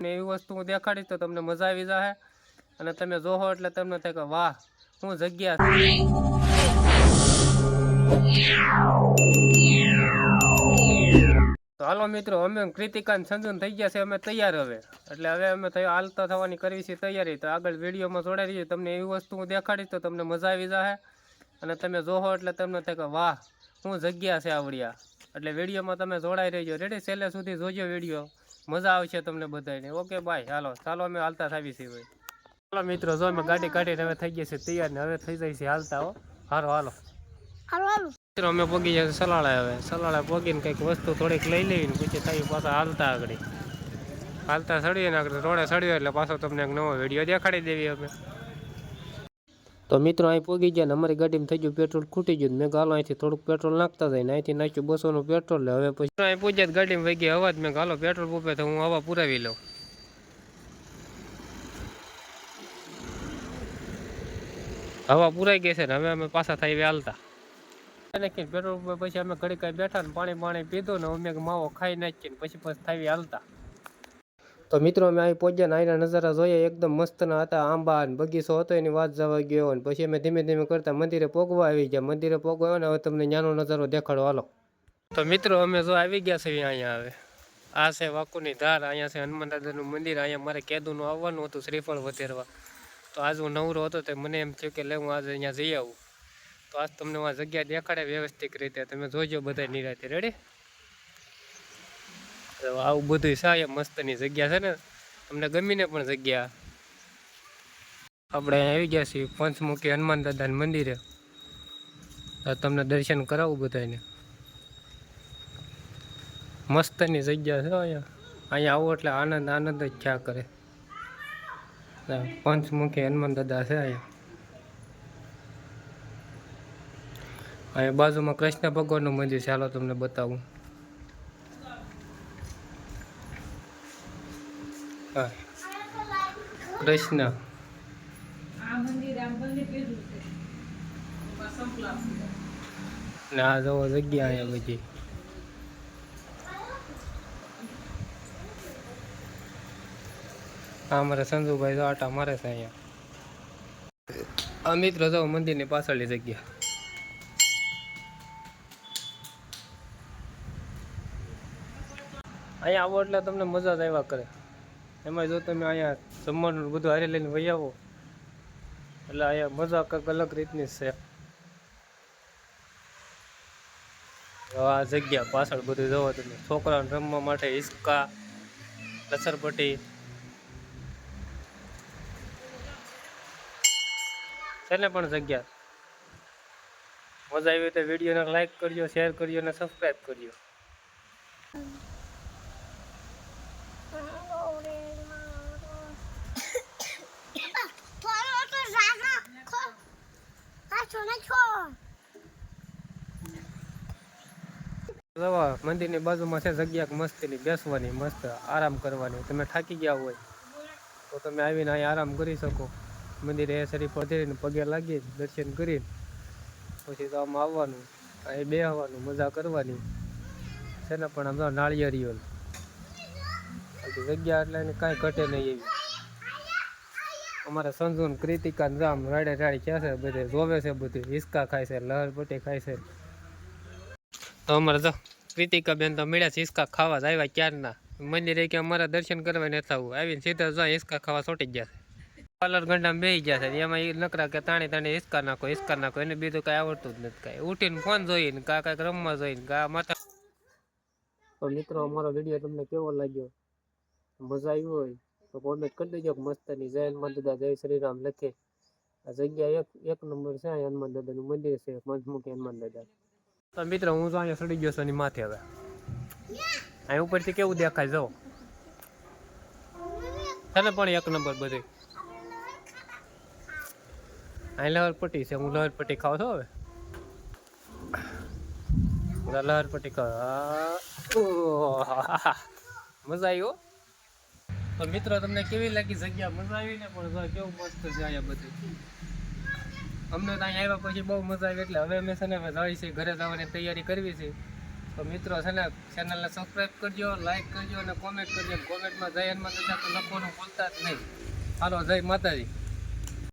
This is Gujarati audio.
ને એવી વસ્તુ હું દેખાડીશ તો તમને મજા આવી જશે અને તમે જોહો એટલે તમને થાય કે વાહ, હું જગ્યા તો હાલો મિત્રો, અમે ક્રિતિકાન સંજુન થઈ ગયા છે, અમે તૈયાર હવે. એટલે હવે અમે થયો, હાલતા થવાની કરવી છે તૈયારી. તો આગળ વિડીયોમાં જોડાઈ રહીએ, તમને એવી વસ્તુ હું દેખાડીશ તો તમને મજા આવી જશે અને તમે જોહો એટલે તમને થાય કે વાહ, હું જગ્યા છે આવડિયા. એટલે વિડીયોમાં તમે જોડાઈ રહેજો. રેડી છેલ્લે સુધી જોજો વીડિયો. મજા આવશે તમને બધાને ઓકે બાય હાલો ચાલો અમે હાલતા થાવી છીએ ભાઈ. ચાલો મિત્રો જો અમે ગાડી કાઢીને હવે થઈ ગયા છે તૈયાર ને હવે થઈ જાય છે હાલતા હો. હારો હાલો. મિત્રો અમે પગી જાય સલાળા હવે. સલાળા પગીને કંઈક વસ્તુ થોડીક લઈ લેવી ને પછી થઈ પાછા હાલતા આગળ. હાલતા સડીએ ને આગળ રોડે સડ્યો એટલે પાછો તમને એક નવો વીડિયો દેખાડી દેવી અમે. તો મિત્રો અહીં પોગી ગયા ને અમારી ગાડીમાં થઈ ગયું પેટ્રોલ ખૂટી ગયું મેં ગાલો અહીંથી થોડુંક પેટ્રોલ નાખતા જાય ને અહીંથી નાખ્યું બસોનું પેટ્રોલ લે હવે પછી અહીં પૂછ્યા ગાડીમાં વહી ગયા અવાજ મેં ગાલો પેટ્રોલ પૂપે તો હું હવા પુરાવી લઉં. હવા પુરાઈ ગઈ છે ને હવે અમે પાછા થઈ હાલતા. અને પેટ્રોલ પંપે પછી અમે ઘડી કાંઈ બેઠા ને પાણી પાણી પીધું ને અમે માવો ખાઈ નાખીને પછી પછી થઈ હાલતા. તો મિત્રો, અમે અહીં પહોંચ્યા ને નજારા જોઈએ, એકદમ મસ્તના હતા, આંબા ને બગીચો હતો, એની વાત જવા ગયો ને પછી અમે ધીમે ધીમે કરતા મંદિરે પોગવા આવી ગયા. મંદિરે પોગવા આવ્યા ને હવે તમને નાનો નજારો દેખાડો. હાલો. તો મિત્રો, અમે જો આવી ગયા છીએ અહીંયા હવે. આ છે વાકુની ધાર, અહીંયા છે હનુમાન દાદાનું મંદિર, અહીંયા મારે કેદુનું આવવાનું હતું શ્રીફળ વધેરવા. તો આજ હું નવરો હતો તો મને એમ થયું કે લે, હું આજે અહીંયા જઈ આવું. તો આજ તમને આ જગ્યા દેખાડે વ્યવસ્થિત રીતે. તમે જોજો બધા નિરાતે. રેડી આવું બધું છે મસ્તની જગ્યા છે ને. અમને ગમીને પણ જગ્યા. આપણે આવી ગયા છીએ પંચમુખી હનુમાન દાદાના મંદિરે. તમને દર્શન કરાવું બધાને મસ્તની જગ્યા છે અહીંયા. અહીંયા આવો એટલે આનંદ આનંદ જ થયા કરે. પંચમુખી હનુમાન દાદા છે અહીંયા. અહીંયા બાજુમાં કૃષ્ણ ભગવાનનું મંદિર ચાલો તમને બતાવું. કૃષ્ણ. ને જવો જગ્યા અહીંયા બધી. આ અમારા સંજુભાઈ જો આટા મારે છે અહીંયા. આ મિત્ર જો મંદિરની પાછળની જગ્યા. અહીંયા આવો એટલે તમને મજા જ આવ્યા કરે. એમાં જો તમે અહીંયા જમવાનું બધું હારે લઈને વહી આવો, એટલે અહીંયા મજા કંઈક અલગ રીતની છે. આ જગ્યા પાછળ બધું જોવો તમે છોકરાને રમવા માટે હિસકા લસરપટ્ટી. છે ને પણ જગ્યા? મજા આવી તો વિડીયોને લાઈક કરજો, શેર કરજો અને સબસ્ક્રાઈબ કરજો થોડો તો રાગા ખો આ છોને છો જવા મંદિરની બાજુમાં છે જગ્યા મસ્તીની, બેસવાની, મસ્ત આરામ કરવાની. તમે થાકી ગયા હોય, તો તમે આવીને અહીં આરામ કરી શકો. મંદિરે એ શરીફ પધેરીને પગે લાગી દર્શન કરીને પછી તો આમ આવવાનું, અહીં બેહવાનું, મજા કરવાની. છે ને પણ આમ નાળિયેરીઓ. જગ્યા એટલે કાંઈ ઘટે નહીં એવી. અમારા સંજુ ને કૃતિકા ને રામ રાડે રાડી ક્યાં છે બધે? જોવે છે બધું. હિસકા ખાય છે લહર પટ્ટી ખાય છે. તો અમારે જો, કૃતિકા બેન તો મળ્યા છે હિસકા ખાવા જ આવ્યા ક્યારના મંદિરે કે અમારા દર્શન કરવા નથી થવું આવીને સીધા જો હિસકા ખાવા છોટી ગયા છે. પાર્લર ઘંટામાં બેસી ગયા છે. એમાં એ નકરા કે તાણી તાણી હિસકા નાખો હિસકા નાખો. એને બીજું કાંઈ આવડતું જ નથી કાંઈ. ઉઠીને ફોન જોઈને, કા કાંઈક રમવા જોઈને, કા માતા તો મિત્રો, અમારો વીડિયો તમને કેવો લાગ્યો? મજા આવી હોય? તો કોમેન્ટ કરી દેજો કે મસ્તની જય હનુમાન દાદા જય શ્રીરામ લખે આ જગ્યા એક એક નંબર છે અહીંયા હનુમાન દાદાનું મંદિર છે પંચમુખી હનુમાન દાદા તો મિત્રો હું તો અહીંયા સડી ગયો છું માથે હવે અહીં ઉપરથી કેવું દેખાય જો ને પણ એક નંબર બધું અહીં લહર પટ્ટી છે હું લહર પટ્ટી ખાવ છો હવે લહર પટ્ટી ખાવ મજા આવી તો મિત્રો, તમને કેવી લાગી જગ્યા? મજા આવી ને પણ કેવું મસ્ત છે અહીંયા બધું. અમને તો અહીંયા આવ્યા પછી બહુ મજા આવી, એટલે હવે અમે છે ને હવે છે ઘરે જવાની તૈયારી કરવી છે. તો મિત્રો, છે ને ચેનલને સબસ્ક્રાઈબ કરજો લાઈક કરજો અને કોમેન્ટ કરજો. કોમેન્ટમાં જય હનુમાન દાદા લખવાનું ભૂલતા જ નહીં. હાલો, જય માતાજી.